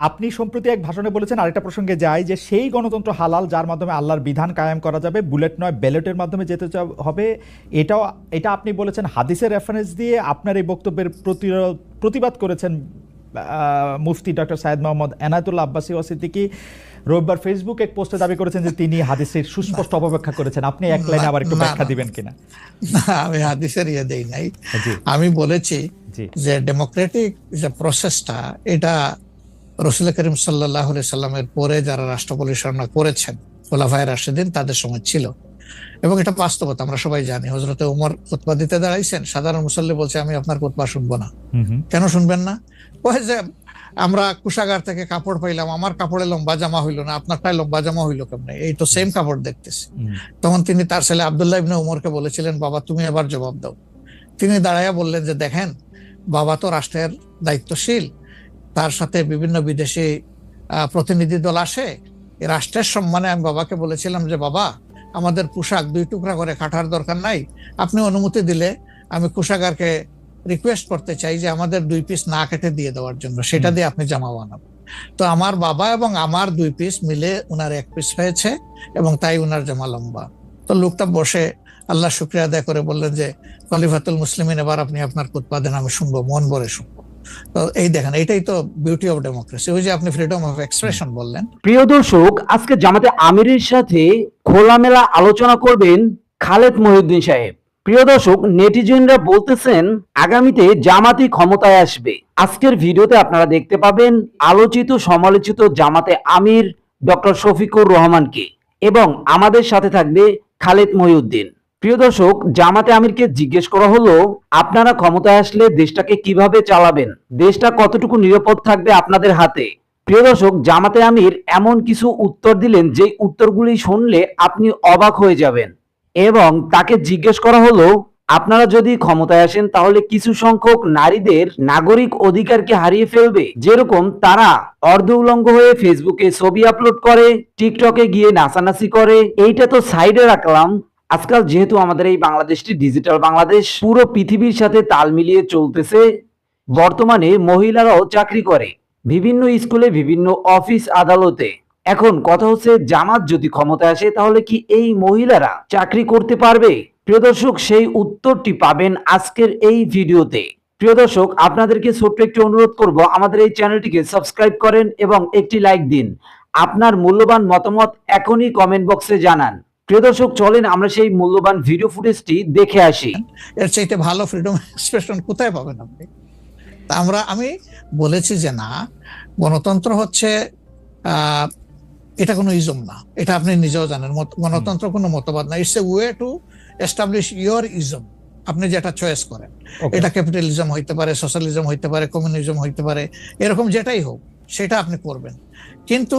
আপনি সম্প্রতি এক ভাষণে বলেছেন আরেকটা প্রসঙ্গে যাই যে সেই গণতন্ত্র হালাল যার মাধ্যমে আল্লাহর বিধান কায়েম করা যাবে বুলেট নয় ব্যালটের মাধ্যমে যেতে হবে। এটাও এটা আপনি বলেছেন হাদিসের রেফারেন্স দিয়ে আপনার এই বক্তব্যের প্রতিবাদ করেছেন মুফতি ডক্টর সায়েদ মোহাম্মদ এনায়তুল্লাহ আব্বাসী ওয়াসিদ্দিকি রবিবার ফেসবুক এক পোস্টে দাবি করেছেন যে তিনি হাদিসের সুস্পষ্ট অপব্যাখ্যা করেছেন। আপনি এক লাইনে আবার একটু ব্যাখ্যা দিবেন কিনা? না আমি হাদিসের ইয়ে দেই নাই। আমি বলেছি যে ডেমোক্রেটিক যে প্রসেসটা এটা রসুল করিম সাল্লাহ সাল্লামের পরে যারা রাষ্ট্র পরিচালনা করেছেন খোলাফায় রাশেদিন তাদের সময় ছিল। এবং এটা বাস্তবতা আমরা সবাই জানি। হজরতে উমর খুতবা দিতে দাঁড়াইছেন সাধারণ মুসল্লি বলছে আমি আপনার খুতবা শুনব না। কেন শুনবেন না? ওই যে আমরা কুষাগার থেকে কাপড় পাইলাম আমার কাপড়ে লম্বা জামা হইল না আপনারটাই লম্বা জামা হইল কেমনে? এই তো সেম কাপড় দেখতেছি। তখন তিনি তার ছেলে আবদুল্লাহ ইবনে উমরকে বলেছিলেন বাবা তুমি এবার জবাব দাও। তিনি দাঁড়াইয়া বললেন যে দেখেন বাবা তো রাষ্ট্রের দায়িত্বশীল তার সাথে বিভিন্ন বিদেশি প্রতিনিধি দল আসে। রাষ্ট্রের সম্মানে আমি বাবাকে বলেছিলাম যে বাবা আমাদের পোশাক দুই টুকরা করে কাটার দরকার নাই। আপনি অনুমতি দিলে আমি কুষাগারকে রিকোয়েস্ট করতে চাই যে আমাদের দুই পিস না কেটে দিয়ে দেওয়ার জন্য। সেটা দিয়ে আপনি জামা বানাবেন তো আমার বাবা এবং আমার দুই পিস মিলে উনার এক পিস হয়েছে এবং তাই উনার জামা লম্বা। তো লোকটা বসে আল্লাহ শুক্রিয়া আদায় করে বললেন যে খলিফাতুল মুসলিমিন এবার আপনি আপনার উৎপাদন আমি শুনব মন ভরে শুনব তো এই দেখেন, এটাই তো বিউটি অফ ডেমোক্রেসি ওই যে আপনি ফ্রিডম অফ এক্সপ্রেশন বললেন। প্রিয় দর্শক, আজকে জামাতে আমিরের সাথে খোলামেলা আলোচনা করবেন খালেদ মহিউদ্দিন সাহেব। প্রিয় দর্শক, নেটিজেনরা বলতেছেন, আগামীতে জামাতি ক্ষমতায় আসবে। আজকের ভিডিওতে আপনারা দেখতে পাবেন আলোচিত, সমালোচিত জামাতে আমির ডক্টর শফিকুর রহমানকে এবং আমাদের সাথে থাকবে খালেদ মহিউদ্দিন। প্রিয় দর্শক, জামাতে আমিরকে জিজ্ঞেস করা হলো, আপনারা ক্ষমতায় আসলে দেশটাকে কীভাবে চালাবেন? দেশটা কতটুকু নিরাপদ থাকবে আপনাদের হাতে? প্রিয় দর্শক, জামাতে আমির এমন কিছু উত্তর দিলেন যে উত্তরগুলি শুনলে আপনি অবাক হয়ে যাবেন। এবং তাকে জিজ্ঞেস করা হলো, আপনারা যদি ক্ষমতায় আসেন তাহলে কিছু সংখ্যক নারীদের নাগরিক অধিকারকে হারিয়ে ফেলবে। যেরকম তারা অর্ধ উলঙ্গ হয়ে ফেসবুকে ছবি আপলোড করে, টিকটকে গিয়ে নাচানাচি করে। এইটা তো সাইডে রাখলাম আজকাল যেহেতু আমাদের এই বাংলাদেশটি ডিজিটাল বাংলাদেশ, পুরো পৃথিবীর সাথে তাল মিলিয়ে চলতেছে, বর্তমানে মহিলারাও চাকরি করে বিভিন্ন স্কুলে, বিভিন্ন অফিস আদালতে। এখন কথা হচ্ছে, জামাত যদি ক্ষমতায় আসে, তাহলে কি এই মহিলারা চাকরি করতে পারবে? প্রিয় দর্শক, সেই উত্তরটি পাবেন আজকের এই ভিডিওতে। প্রিয় দর্শক, আপনাদেরকে ছোট্ট একটি অনুরোধ করব, আমাদের এই চ্যানেলটিকে সাবস্ক্রাইব করেন এবং একটি লাইক দিন। আপনার মূল্যবান মতামত এখনই কমেন্ট বক্সে জানান। প্রিয় দর্শক চলেন আমরা সেই মূল্যবান ভিডিও ফুটেজটি দেখে আসি। এর চাইতে ভালো ফ্রিডম এক্সপ্রেশন কোথায় পাবেন আপনি? তা আমরা আমি বলেছি যে না গণতন্ত্র হচ্ছে এটা কোনো ইজম না। এটা আপনি নিজেও জানেন গণতন্ত্র কোনো মতবাদ না। It's a way to establish your ism আপনি যেটা চয়েস করেন। এটা ক্যাপিটালিজম হইতে পারে সোশ্যালিজম হইতে পারে কমিউনিজম হইতে পারে এরকম যেটাই হোক সেটা আপনি করবেন। কিন্তু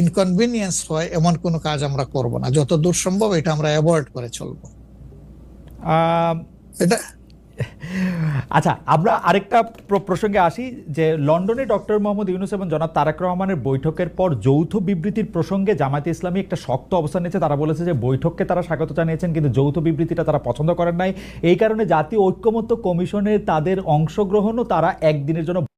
ইনকনভিনিয়েন্স হয় এমন কোনো কাজ আমরা করব না। যত দূর সম্ভব এটা আমরা অ্যাভয়েড করে চলবো। এটা আচ্ছা আমরা আরেকটা প্রসঙ্গে আসি যে লন্ডনে ডক্টর মোহাম্মদ ইউনুস এবং জনাব তারেক রহমানের বৈঠকের পর যৌথ বিবৃতির প্রসঙ্গে জামায়াতে ইসলামী একটা শক্ত অবস্থান নিয়েছে। তারা বলেছে যে বৈঠককে তারা স্বাগত জানিয়েছেন কিন্তু যৌথ বিবৃতিটা তারা পছন্দ করেন নাই। এই কারণে জাতীয় ঐক্যমত্য কমিশনের তাদের অংশগ্রহণও তারা একদিনের জন্য